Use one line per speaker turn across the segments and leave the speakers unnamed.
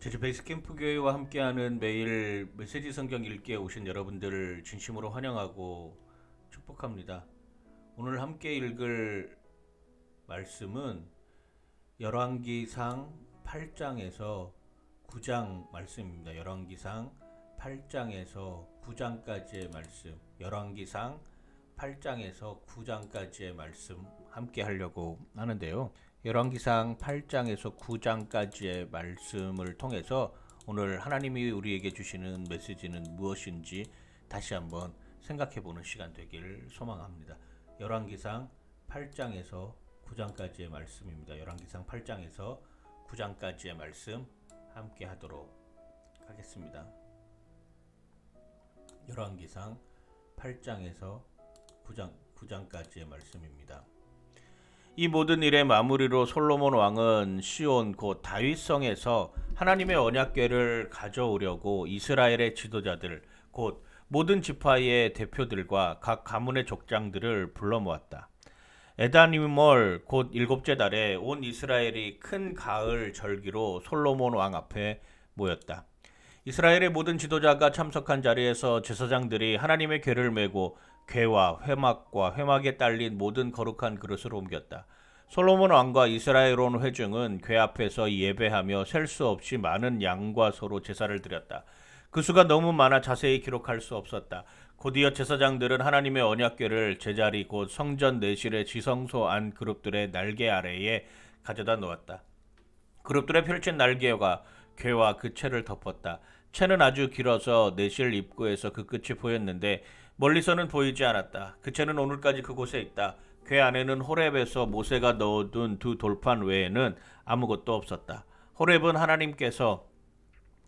제주 베이스 캠프 교회와 함께하는 매일 메시지 성경 읽기에 오신 여러분들을 진심으로 환영하고 축복합니다. 오늘 함께 읽을 말씀은 열왕기상 8장에서 9장 말씀입니다. 열왕기상 8장에서 9장까지의 말씀. 열왕기상 8장에서 9장까지의 말씀 함께 하려고 하는데요. 열왕기상 8장에서 9장까지의 말씀을 통해서 오늘 하나님이 우리에게 주시는 메시지는 무엇인지 다시 한번 생각해 보는 시간 되기를 소망합니다. 열왕기상 8장에서 9장까지의 말씀입니다. 열왕기상 8장에서 9장까지의 말씀 함께 하도록 하겠습니다. 열왕기상 8장에서 9장 9장까지의 말씀입니다. 이 모든 일의 마무리로 솔로몬 왕은 시온 곧 다윗성에서 하나님의 언약궤를 가져오려고 이스라엘의 지도자들 곧 모든 지파의 대표들과 각 가문의 족장들을 불러 모았다. 에다니멀 곧 일곱째 달에 온 이스라엘이 큰 가을 절기로 솔로몬 왕 앞에 모였다. 이스라엘의 모든 지도자가 참석한 자리에서 제사장들이 하나님의 궤를 메고 궤와 회막과 회막에 딸린 모든 거룩한 그릇을 옮겼다. 솔로몬 왕과 이스라엘 온 회중은 궤 앞에서 예배하며 셀 수 없이 많은 양과 소로 제사를 드렸다. 그 수가 너무 많아 자세히 기록할 수 없었다. 곧이어 제사장들은 하나님의 언약궤를 제자리 곧 성전 내실의 지성소 안 그룹들의 날개 아래에 가져다 놓았다. 그룹들의 펼친 날개가 궤와 그 채를 덮었다. 채는 아주 길어서 내실 입구에서 그 끝이 보였는데 멀리서는 보이지 않았다. 그 채는 오늘까지 그곳에 있다. 궤 안에는 호렙에서 모세가 넣어둔 두 돌판 외에는 아무것도 없었다. 호렙은 하나님께서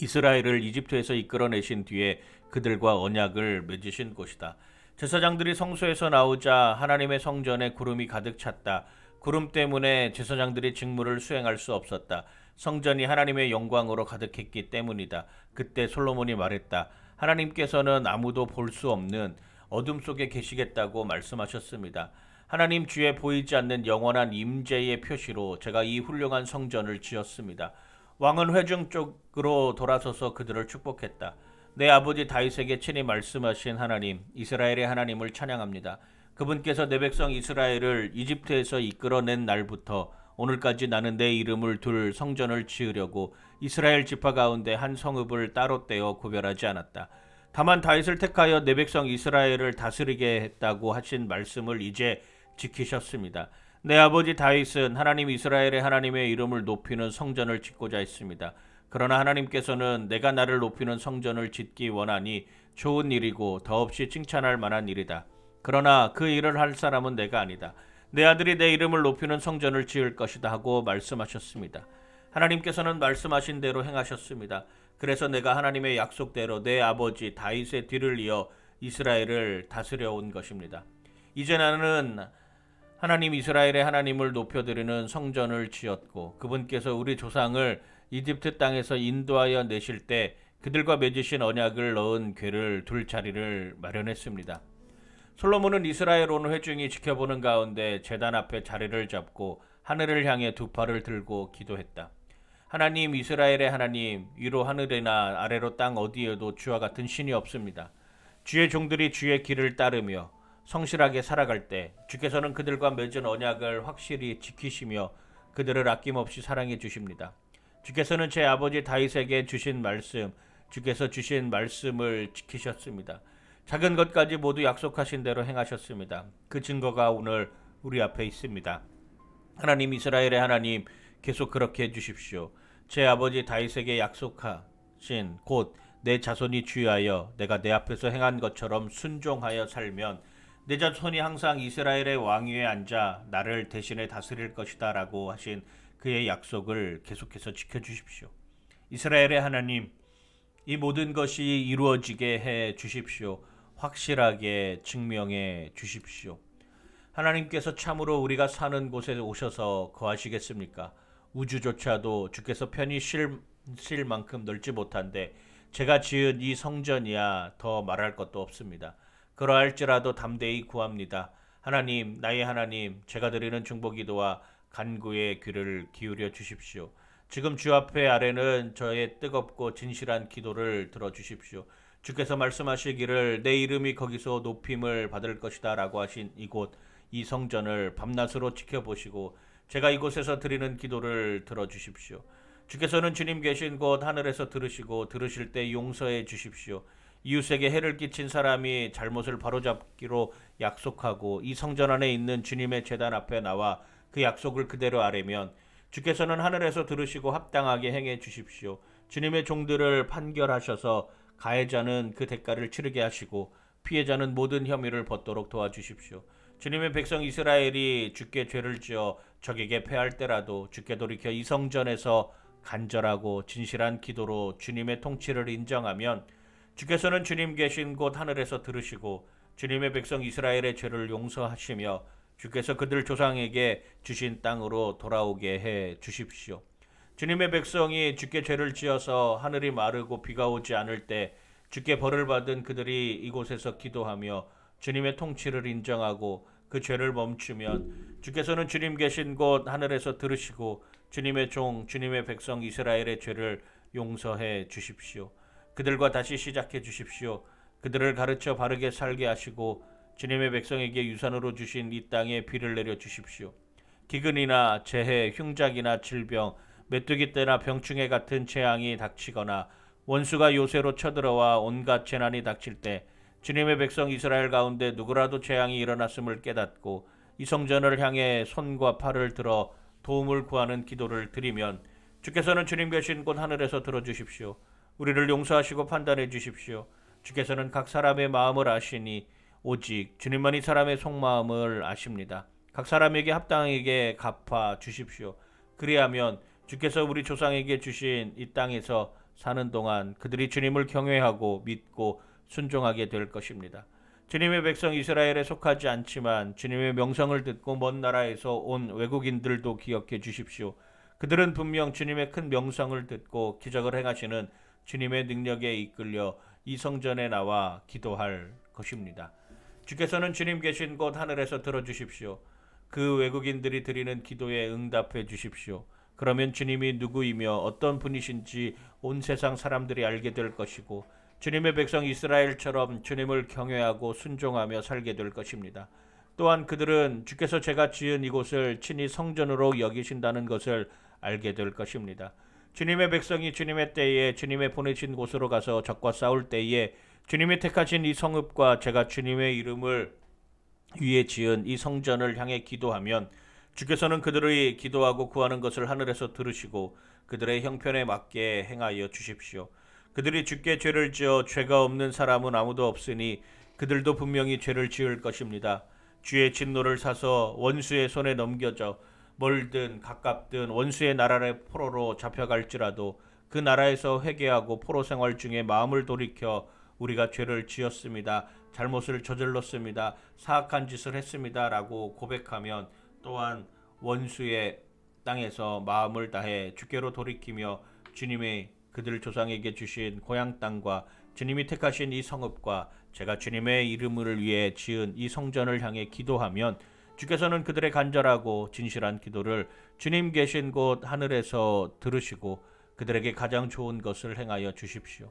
이스라엘을 이집트에서 이끌어내신 뒤에 그들과 언약을 맺으신 곳이다. 제사장들이 성소에서 나오자 하나님의 성전에 구름이 가득 찼다. 구름 때문에 제사장들이 직무를 수행할 수 없었다. 성전이 하나님의 영광으로 가득했기 때문이다. 그때 솔로몬이 말했다. 하나님께서는 아무도 볼 수 없는 어둠 속에 계시겠다고 말씀하셨습니다. 하나님 주에 보이지 않는 영원한 임재의 표시로 제가 이 훌륭한 성전을 지었습니다. 왕은 회중 쪽으로 돌아서서 그들을 축복했다. 내 아버지 다윗에게 친히 말씀하신 하나님, 이스라엘의 하나님을 찬양합니다. 그분께서 내 백성 이스라엘을 이집트에서 이끌어낸 날부터 오늘까지 나는 내 이름을 둘 성전을 지으려고 이스라엘 지파 가운데 한 성읍을 따로 떼어 구별하지 않았다. 다만 다윗을 택하여 내 백성 이스라엘을 다스리게 했다고 하신 말씀을 이제 지키셨습니다. 내 아버지 다윗은 하나님 이스라엘의 하나님의 이름을 높이는 성전을 짓고자 했습니다. 그러나 하나님께서는 내가 나를 높이는 성전을 짓기 원하니 좋은 일이고 더없이 칭찬할 만한 일이다. 그러나 그 일을 할 사람은 내가 아니다. 내 아들이 내 이름을 높이는 성전을 지을 것이다 하고 말씀하셨습니다. 하나님께서는 말씀하신 대로 행하셨습니다. 그래서 내가 하나님의 약속대로 내 아버지 다윗의 뒤를 이어 이스라엘을 다스려 온 것입니다. 이제 나는 하나님 이스라엘의 하나님을 높여드리는 성전을 지었고 그분께서 우리 조상을 이집트 땅에서 인도하여 내실 때 그들과 맺으신 언약을 넣은 궤를 둘 자리를 마련했습니다. 솔로몬은 이스라엘 온 회중이 지켜보는 가운데 제단 앞에 자리를 잡고 하늘을 향해 두 팔을 들고 기도했다. 하나님 이스라엘의 하나님 위로 하늘이나 아래로 땅 어디에도 주와 같은 신이 없습니다. 주의 종들이 주의 길을 따르며 성실하게 살아갈 때 주께서는 그들과 맺은 언약을 확실히 지키시며 그들을 아낌없이 사랑해 주십니다. 주께서는 제 아버지 다윗에게 주신 말씀, 주께서 주신 말씀을 지키셨습니다. 작은 것까지 모두 약속하신 대로 행하셨습니다. 그 증거가 오늘 우리 앞에 있습니다. 하나님 이스라엘의 하나님 계속 그렇게 해 주십시오. 제 아버지 다윗에게 약속하신 곧 내 자손이 주의하여 내가 내 앞에서 행한 것처럼 순종하여 살면 내 자손이 항상 이스라엘의 왕위에 앉아 나를 대신해 다스릴 것이다라고 하신 그의 약속을 계속해서 지켜 주십시오. 이스라엘의 하나님 이 모든 것이 이루어지게 해 주십시오. 확실하게 증명해 주십시오. 하나님께서 참으로 우리가 사는 곳에 오셔서 거하시겠습니까? 우주조차도 주께서 편히 쉴, 쉴 만큼 넓지 못한데 제가 지은 이 성전이야 더 말할 것도 없습니다. 그러할지라도 담대히 구합니다. 하나님, 나의 하나님, 제가 드리는 중보기도와 간구의 귀를 기울여 주십시오. 지금 주 앞에 아래는 저의 뜨겁고 진실한 기도를 들어 주십시오. 주께서 말씀하시기를 내 이름이 거기서 높임을 받을 것이다 라고 하신 이곳 이 성전을 밤낮으로 지켜보시고 제가 이곳에서 드리는 기도를 들어 주십시오. 주께서는 주님 계신 곳 하늘에서 들으시고 들으실 때 용서해 주십시오. 이웃에게 해를 끼친 사람이 잘못을 바로잡기로 약속하고 이 성전 안에 있는 주님의 제단 앞에 나와 그 약속을 그대로 아뢰면 주께서는 하늘에서 들으시고 합당하게 행해 주십시오. 주님의 종들을 판결하셔서 가해자는 그 대가를 치르게 하시고 피해자는 모든 혐의를 벗도록 도와주십시오. 주님의 백성 이스라엘이 주께 죄를 지어 적에게 패할 때라도 주께 돌이켜 이 성전에서 간절하고 진실한 기도로 주님의 통치를 인정하면 주께서는 주님 계신 곳 하늘에서 들으시고 주님의 백성 이스라엘의 죄를 용서하시며 주께서 그들 조상에게 주신 땅으로 돌아오게 해 주십시오. 주님의 백성이 주께 죄를 지어서 하늘이 마르고 비가 오지 않을 때 주께 벌을 받은 그들이 이곳에서 기도하며 주님의 통치를 인정하고 그 죄를 멈추면 주께서는 주님 계신 곳 하늘에서 들으시고 주님의 종 주님의 백성 이스라엘의 죄를 용서해 주십시오. 그들과 다시 시작해 주십시오. 그들을 가르쳐 바르게 살게 하시고 주님의 백성에게 유산으로 주신 이 땅에 비를 내려 주십시오. 기근이나 재해, 흉작이나 질병, 메뚜기 떼나 병충해 같은 재앙이 닥치거나 원수가 요새로 쳐들어와 온갖 재난이 닥칠 때 주님의 백성 이스라엘 가운데 누구라도 재앙이 일어났음을 깨닫고 이 성전을 향해 손과 팔을 들어 도움을 구하는 기도를 드리면 주께서는 주님 계신 곳 하늘에서 들어주십시오. 우리를 용서하시고 판단해 주십시오. 주께서는 각 사람의 마음을 아시니 오직 주님만이 사람의 속마음을 아십니다. 각 사람에게 합당하게 갚아 주십시오. 그리하면 주께서 우리 조상에게 주신 이 땅에서 사는 동안 그들이 주님을 경외하고 믿고 순종하게 될 것입니다. 주님의 백성 이스라엘에 속하지 않지만 주님의 명성을 듣고 먼 나라에서 온 외국인들도 기억해 주십시오. 그들은 분명 주님의 큰 명성을 듣고 기적을 행하시는 주님의 능력에 이끌려 이 성전에 나와 기도할 것입니다. 주께서는 주님 계신 곳 하늘에서 들어주십시오. 그 외국인들이 드리는 기도에 응답해 주십시오. 그러면 주님이 누구이며 어떤 분이신지 온 세상 사람들이 알게 될 것이고 주님의 백성 이스라엘처럼 주님을 경외하고 순종하며 살게 될 것입니다. 또한 그들은 주께서 제가 지은 이곳을 친히 성전으로 여기신다는 것을 알게 될 것입니다. 주님의 백성이 주님의 때에 주님의 보내신 곳으로 가서 적과 싸울 때에 주님이 택하신 이 성읍과 제가 주님의 이름을 위에 지은 이 성전을 향해 기도하면 주께서는 그들의 기도하고 구하는 것을 하늘에서 들으시고 그들의 형편에 맞게 행하여 주십시오. 그들이 주께 죄를 지어 죄가 없는 사람은 아무도 없으니 그들도 분명히 죄를 지을 것입니다. 주의 진노를 사서 원수의 손에 넘겨져 멀든 가깝든 원수의 나라의 포로로 잡혀갈지라도 그 나라에서 회개하고 포로 생활 중에 마음을 돌이켜 우리가 죄를 지었습니다. 잘못을 저질렀습니다. 사악한 짓을 했습니다라고 고백하면 또한 원수의 땅에서 마음을 다해 주께로 돌이키며 주님의 그들 조상에게 주신 고향 땅과 주님이 택하신 이 성읍과 제가 주님의 이름을 위해 지은 이 성전을 향해 기도하면 주께서는 그들의 간절하고 진실한 기도를 주님 계신 곳 하늘에서 들으시고 그들에게 가장 좋은 것을 행하여 주십시오.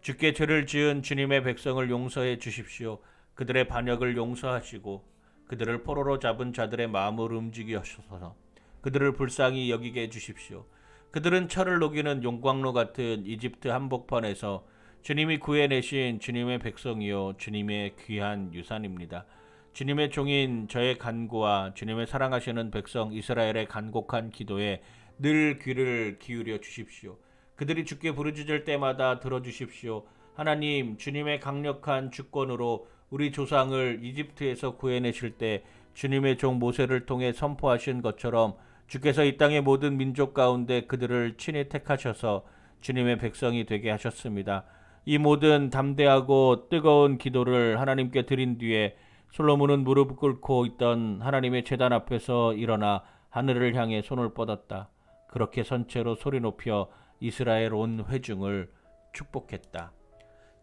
주께 죄를 지은 주님의 백성을 용서해 주십시오. 그들의 반역을 용서하시고 그들을 포로로 잡은 자들의 마음을 움직여 하셔서 그들을 불쌍히 여기게 해 주십시오. 그들은 철을 녹이는 용광로 같은 이집트 한복판에서 주님이 구해내신 주님의 백성이요 주님의 귀한 유산입니다. 주님의 종인 저의 간구와 주님의 사랑하시는 백성 이스라엘의 간곡한 기도에 늘 귀를 기울여 주십시오. 그들이 주께 부르짖을 때마다 들어주십시오. 하나님, 주님의 강력한 주권으로 우리 조상을 이집트에서 구해내실 때 주님의 종 모세를 통해 선포하신 것처럼 주께서 이 땅의 모든 민족 가운데 그들을 친히 택하셔서 주님의 백성이 되게 하셨습니다. 이 모든 담대하고 뜨거운 기도를 하나님께 드린 뒤에 솔로몬은 무릎 꿇고 있던 하나님의 제단 앞에서 일어나 하늘을 향해 손을 뻗었다. 그렇게 선체로 소리 높여 이스라엘 온 회중을 축복했다.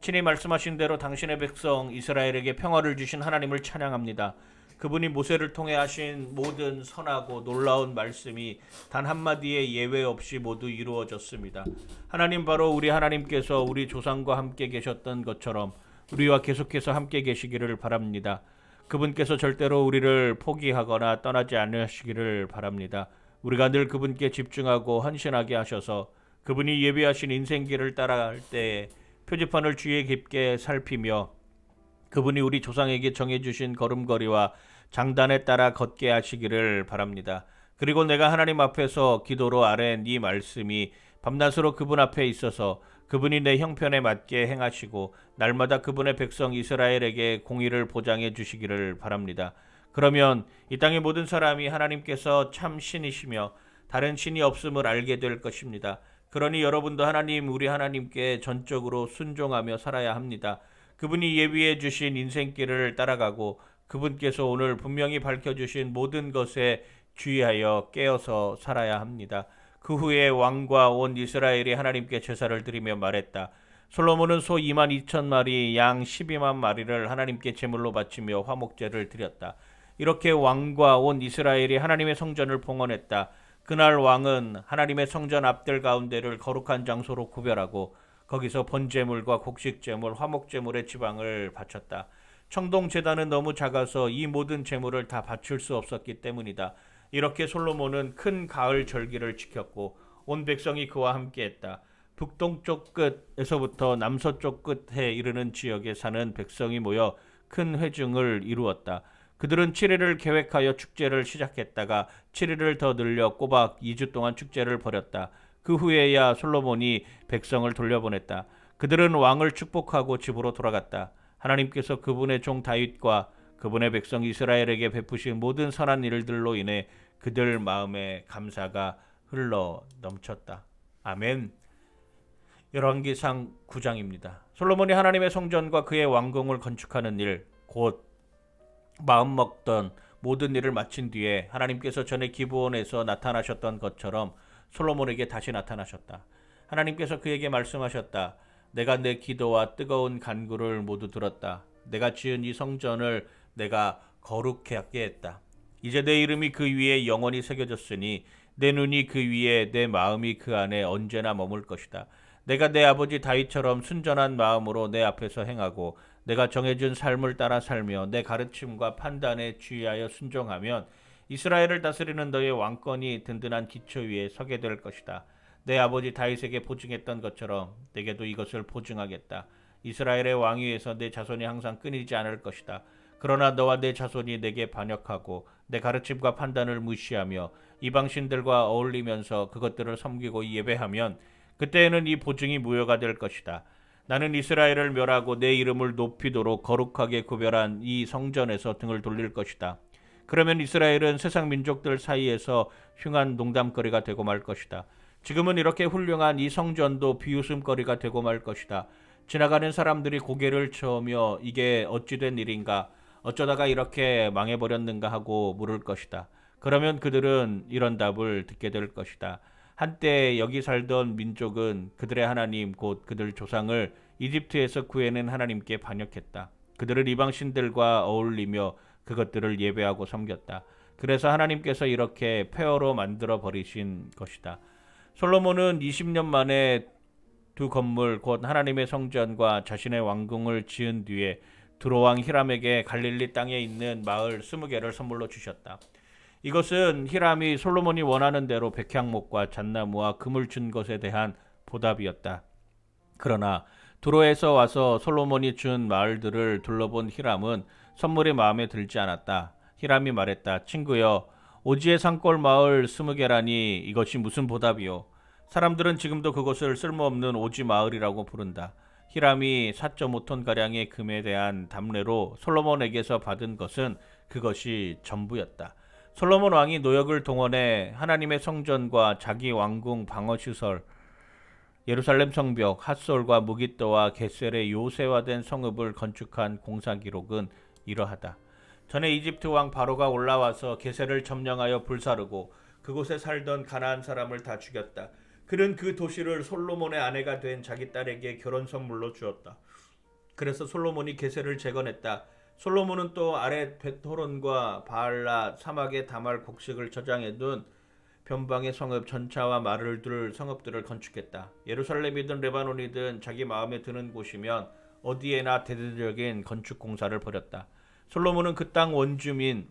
친히 말씀하신 대로 당신의 백성 이스라엘에게 평화를 주신 하나님을 찬양합니다. 그분이 모세를 통해 하신 모든 선하고 놀라운 말씀이 단 한마디의 예외 없이 모두 이루어졌습니다. 하나님 바로 우리 하나님께서 우리 조상과 함께 계셨던 것처럼 우리와 계속해서 함께 계시기를 바랍니다. 그분께서 절대로 우리를 포기하거나 떠나지 않으시기를 바랍니다. 우리가 늘 그분께 집중하고 헌신하게 하셔서 그분이 예비하신 인생길을 따라갈 때에 표지판을 주의 깊게 살피며 그분이 우리 조상에게 정해주신 걸음걸이와 장단에 따라 걷게 하시기를 바랍니다. 그리고 내가 하나님 앞에서 기도로 아뢰는 이 말씀이 밤낮으로 그분 앞에 있어서 그분이 내 형편에 맞게 행하시고 날마다 그분의 백성 이스라엘에게 공의를 보장해 주시기를 바랍니다. 그러면 이 땅의 모든 사람이 하나님께서 참 신이시며 다른 신이 없음을 알게 될 것입니다. 그러니 여러분도 하나님 우리 하나님께 전적으로 순종하며 살아야 합니다. 그분이 예비해 주신 인생길을 따라가고 그분께서 오늘 분명히 밝혀 주신 모든 것에 주의하여 깨어서 살아야 합니다. 그 후에 왕과 온 이스라엘이 하나님께 제사를 드리며 말했다. 솔로몬은 소 2만 2천 마리, 양 12만 마리를 하나님께 제물로 바치며 화목제를 드렸다. 이렇게 왕과 온 이스라엘이 하나님의 성전을 봉헌했다. 그날 왕은 하나님의 성전 앞들 가운데를 거룩한 장소로 구별하고 거기서 번제물과 곡식제물, 화목제물의 지방을 바쳤다. 청동 제단은 너무 작아서 이 모든 제물을 다 바칠 수 없었기 때문이다. 이렇게 솔로몬은 큰 가을 절기를 지켰고 온 백성이 그와 함께했다. 북동쪽 끝에서부터 남서쪽 끝에 이르는 지역에 사는 백성이 모여 큰 회중을 이루었다. 그들은 7일을 계획하여 축제를 시작했다가 7일을 더 늘려 꼬박 2주 동안 축제를 벌였다. 그 후에야 솔로몬이 백성을 돌려보냈다. 그들은 왕을 축복하고 집으로 돌아갔다. 하나님께서 그분의 종 다윗과 그분의 백성 이스라엘에게 베푸신 모든 선한 일들로 인해 그들 마음에 감사가 흘러 넘쳤다. 아멘. 열왕기상 9장입니다. 솔로몬이 하나님의 성전과 그의 왕궁을 건축하는 일, 곧 마음 먹던 모든 일을 마친 뒤에 하나님께서 전에 기브온에서 나타나셨던 것처럼 솔로몬에게 다시 나타나셨다. 하나님께서 그에게 말씀하셨다. 내가 내 기도와 뜨거운 간구를 모두 들었다. 내가 지은 이 성전을 내가 거룩하게 하게 했다. 이제 내 이름이 그 위에 영원히 새겨졌으니 내 눈이 그 위에 내 마음이 그 안에 언제나 머물 것이다. 내가 내 아버지 다윗처럼 순전한 마음으로 내 앞에서 행하고 내가 정해준 삶을 따라 살며 내 가르침과 판단에 주의하여 순종하면 이스라엘을 다스리는 너의 왕권이 든든한 기초 위에 서게 될 것이다. 내 아버지 다윗에게 보증했던 것처럼 내게도 이것을 보증하겠다. 이스라엘의 왕위에서 내 자손이 항상 끊이지 않을 것이다. 그러나 너와 내 자손이 내게 반역하고 내 가르침과 판단을 무시하며 이방신들과 어울리면서 그것들을 섬기고 예배하면 그때에는 이 보증이 무효가 될 것이다. 나는 이스라엘을 멸하고 내 이름을 높이도록 거룩하게 구별한 이 성전에서 등을 돌릴 것이다. 그러면 이스라엘은 세상 민족들 사이에서 흉한 농담거리가 되고 말 것이다. 지금은 이렇게 훌륭한 이 성전도 비웃음거리가 되고 말 것이다. 지나가는 사람들이 고개를 쳐오며 이게 어찌된 일인가? 어쩌다가 이렇게 망해버렸는가 하고 물을 것이다. 그러면 그들은 이런 답을 듣게 될 것이다. 한때 여기 살던 민족은 그들의 하나님 곧 그들 조상을 이집트에서 구해낸 하나님께 반역했다. 그들을 이방 신들과 어울리며 그것들을 예배하고 섬겼다. 그래서 하나님께서 이렇게 폐허로 만들어 버리신 것이다. 솔로몬은 20년 만에 두 건물 곧 하나님의 성전과 자신의 왕궁을 지은 뒤에 두로왕 히람에게 갈릴리 땅에 있는 마을 20개를 선물로 주셨다. 이것은 히람이 솔로몬이 원하는 대로 백향목과 잣나무와 금을 준 것에 대한 보답이었다. 그러나 두로에서 와서 솔로몬이 준 마을들을 둘러본 히람은 선물이 마음에 들지 않았다. 히람이 말했다. 친구여, 오지의 산골 마을 스무 개라니 이것이 무슨 보답이요? 사람들은 지금도 그것을 쓸모없는 오지 마을이라고 부른다. 히람이 4.5톤 가량의 금에 대한 담례로 솔로몬에게서 받은 것은 그것이 전부였다. 솔로몬 왕이 노역을 동원해 하나님의 성전과 자기 왕궁 방어 시설, 예루살렘 성벽, 핫솔과 무기또와 게셀의 요새화된 성읍을 건축한 공사 기록은 이러하다. 전에 이집트 왕 바로가 올라와서 게셀을 점령하여 불사르고 그곳에 살던 가나안 사람을 다 죽였다. 그는 그 도시를 솔로몬의 아내가 된 자기 딸에게 결혼 선물로 주었다. 그래서 솔로몬이 게셀을 재건했다. 솔로몬은 또 아래 베토론과 바알라 사막의 다말 곡식을 저장해둔 변방의 성읍 전차와 말을 둘 성읍들을 건축했다. 예루살렘이든 레바논이든 자기 마음에 드는 곳이면 어디에나 대대적인 건축 공사를 벌였다. 솔로몬은 그 땅 원주민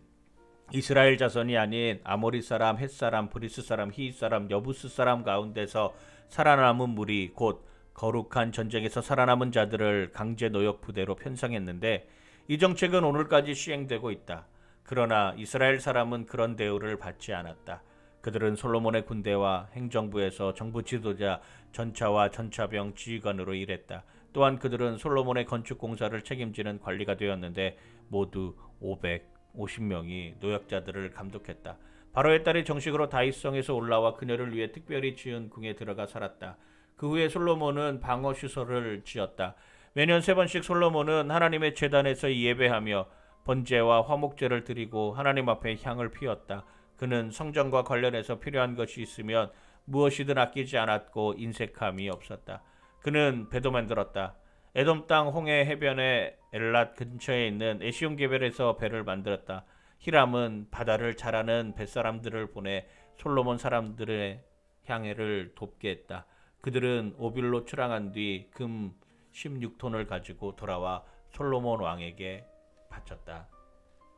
이스라엘 자손이 아닌 아모리 사람, 헷 사람, 브리스 사람, 히이 사람, 여부스 사람 가운데서 살아남은 무리 곧 거룩한 전쟁에서 살아남은 자들을 강제 노역 부대로 편성했는데 이 정책은 오늘까지 시행되고 있다. 그러나 이스라엘 사람은 그런 대우를 받지 않았다. 그들은 솔로몬의 군대와 행정부에서 정부 지도자, 전차와 전차병 지휘관으로 일했다. 또한 그들은 솔로몬의 건축 공사를 책임지는 관리가 되었는데 모두 550명이 노역자들을 감독했다. 바로의 딸이 정식으로 다윗성에서 올라와 그녀를 위해 특별히 지은 궁에 들어가 살았다. 그 후에 솔로몬은 방어 시설을 지었다. 매년 세 번씩 솔로몬은 하나님의 제단에서 예배하며 번제와 화목제를 드리고 하나님 앞에 향을 피웠다. 그는 성전과 관련해서 필요한 것이 있으면 무엇이든 아끼지 않았고 인색함이 없었다. 그는 배도 만들었다. 에돔 땅 홍해 해변의 엘랏 근처에 있는 에시온 개별에서 배를 만들었다. 히람은 바다를 잘 아는 뱃사람들을 보내 솔로몬 사람들의 향해를 돕게 했다. 그들은 오빌로 출항한 뒤 금 16톤을 가지고 돌아와 솔로몬 왕에게 바쳤다.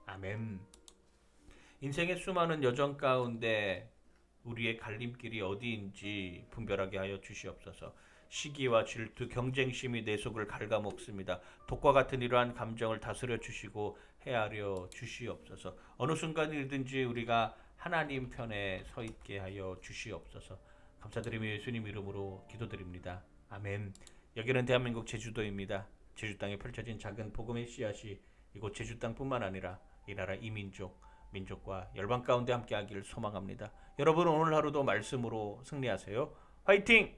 아멘. 인생의 수많은 여정 가운데 우리의 갈림길이 어디인지 분별하게 하여 주시옵소서. 시기와 질투, 경쟁심이 내 속을 갉아먹습니다. 독과 같은 이러한 감정을 다스려 주시고 헤아려 주시옵소서. 어느 순간이든지 우리가 하나님 편에 서 있게 하여 주시옵소서. 감사드리며 예수님 이름으로 기도드립니다. 아멘. 여기는 대한민국 제주도입니다. 제주 땅에 펼쳐진 작은 복음의 씨앗이 이곳 제주 땅뿐만 아니라 이 나라 이민족 민족과 열방 가운데 함께하기를 소망합니다. 여러분 오늘 하루도 말씀으로 승리하세요. 화이팅!